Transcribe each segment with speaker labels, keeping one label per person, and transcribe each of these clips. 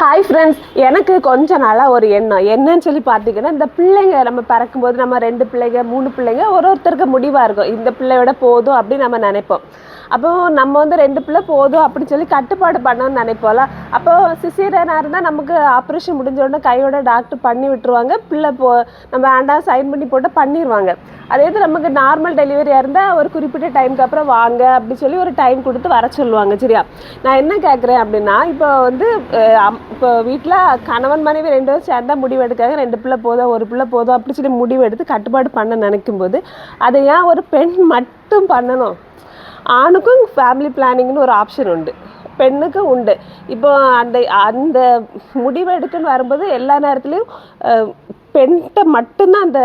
Speaker 1: Hi friends எனக்கு கொஞ்ச நாளாக ஒரு எண்ணம். என்னன்னு சொல்லி பார்த்தீங்கன்னா இந்த பிள்ளைங்க நம்ம பிறக்கும்போது நம்ம ரெண்டு பிள்ளைங்க மூணு பிள்ளைங்க ஒரு ஒருத்தருக்கு முடிவாக இருக்கும். இந்த பிள்ளையோட போதும் அப்படின்னு நம்ம நினைப்போம். அப்போ நம்ம வந்து ரெண்டு பிள்ளை போதும் அப்படின்னு சொல்லி கட்டுப்பாடு பண்ணணும்னு நினைப்போம்ல. அப்போ சிசேரியனாக இருந்தால் நமக்கு ஆப்ரேஷன் முடிஞ்ச உடனே கையோட டாக்டர் பண்ணி விட்டுருவாங்க. பிள்ளை போ நம்ம வேண்டாம் சைன் பண்ணி போட்டு பண்ணிடுவாங்க அதே இது நமக்கு நார்மல் டெலிவரியாக இருந்தால் ஒரு குறிப்பிட்ட டைமுக்கு அப்புறம் வாங்க அப்படின்னு சொல்லி ஒரு டைம் கொடுத்து வர சொல்லுவாங்க. சரியா? நான் என்ன கேட்குறேன் அப்படின்னா இப்போ வந்து அம்- இப்போ வீட்டில் கணவன் மனைவி ரெண்டு பேரும் சேர்ந்தா முடிவு எடுக்காங்க ரெண்டு பிள்ளை போதும் ஒரு பிள்ளை போதும் அப்படி சொல்லி முடிவு எடுத்து கட்டுப்பாடு பண்ண நினைக்கும் போது அதை ஏன் ஒரு பெண் மட்டும் பண்ணணும்? ஆணுக்கும் ஃபேமிலி பிளானிங்னு ஒரு ஆப்ஷன் உண்டு. பெண்ணுக்கும் உண்டு. இப்போ அந்த அந்த முடிவு எடுக்குன்னு வரும்போது எல்லா நேரத்துலையும் பெண்கிட்ட மட்டும்தான் அந்த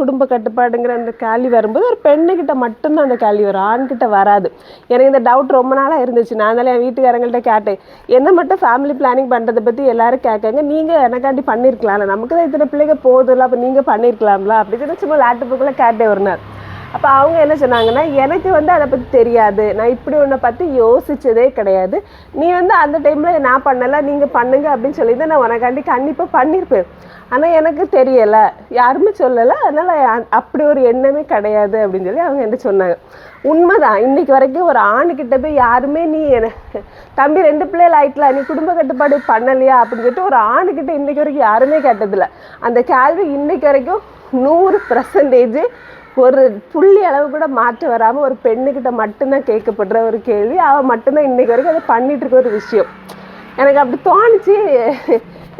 Speaker 1: குடும்ப கட்டுப்பாடுங்கிற அந்த கேள்வி வரும்போது ஒரு பெண்ணுக்கிட்ட மட்டும்தான் அந்த கேள்வி வரும். ஆண்கிட்ட வராது. எனக்கு இந்த டவுட் ரொம்ப நாளாக இருந்துச்சு. நான் அதனால என் வீட்டுக்காரங்கள்ட்ட கேட்டேன். என்ன மட்டும் ஃபேமிலி பிளானிங் பண்ணுறதை பற்றி எல்லாரும் கேட்காங்க. நீங்கள் எனக்காண்டி பண்ணியிருக்கலாம்ல நமக்கு தான் இத்தனை பிள்ளைங்க போதும்ல. அப்போ நீங்கள் பண்ணியிருக்கலாம்ல அப்படின்னு சொல்லி சும்மா லேப்டாப்புக்குள்ளே கேட்டேன் ஒரு நாள் அப்போ அவங்க என்ன சொன்னாங்கன்னா எனக்கு வந்து அதை பற்றி தெரியாது. நான் இப்படி ஒன்றை பற்றி யோசிச்சதே கிடையாது. நீ வந்து அந்த டைமில் நான் பண்ணலை. நீங்கள் பண்ணுங்க அப்படின்னு சொல்லி தான் நான் உனக்காண்டி கண்டிப்பாக பண்ணியிருப்பேன் ஆனால் எனக்கு தெரியலை. யாருமே சொல்லலை. அதனால் அப்படி ஒரு எண்ணமே கிடையாது அப்படின்னு சொல்லி அவங்க என்ன சொன்னாங்க. உண்மைதான். இன்னைக்கு வரைக்கும் ஒரு ஆணுக்கிட்ட போய் யாருமே நீ எனக்கு தம்பி ரெண்டு பிள்ளைகள் ஆயிட்டலாம் நீ குடும்ப கட்டுப்பாடு பண்ணலையா அப்படின்னு சொல்லிட்டு ஒரு ஆணுக்கிட்ட இன்னைக்கு வரைக்கும் யாருமே கேட்டதில்ல. அந்த கேள்வி இன்னைக்கு வரைக்கும் நூறு பர்சன்டேஜ் ஒரு புள்ளி அளவு கூட மாற்றம் வராமல் ஒரு பெண்ணுக்கிட்ட மட்டும்தான் கேட்கப்படுற ஒரு கேள்வி. அவள் மட்டும்தான் இன்னைக்கு வரைக்கும் அதை பண்ணிகிட்டு இருக்க ஒரு விஷயம். எனக்கு அப்படி தோணுச்சு.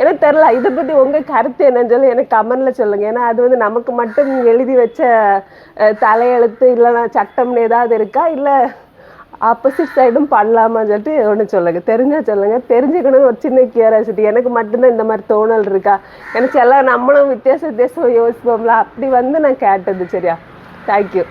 Speaker 1: ஏன்னா தெரில இதை பற்றி உங்கள் கருத்து என்னன்னு சொல்லி எனக்கு கமெண்டில் சொல்லுங்கள் ஏன்னா அது வந்து நமக்கு மட்டும் எழுதி வச்ச தலையெழுத்து இல்லைன்னா சட்டம்னு ஏதாவது இருக்கா? இல்லை ஆப்போசிட் சைடும் பண்ணலாமான்னு சொல்லிட்டு ஒன்று சொல்லுங்கள் தெரிஞ்சா சொல்லுங்கள் தெரிஞ்சுக்கணும் ஒரு சின்ன கியூரியாசிட்டி எனக்கு மட்டும்தான் இந்த மாதிரி தோணல் இருக்கா? எனக்கு எல்லாம் நம்மளும் வித்தியாச வித்தியாசம் யோசிப்போம்ல. அப்படி வந்து நான் கேட்டது சரியா? தேங்க்யூ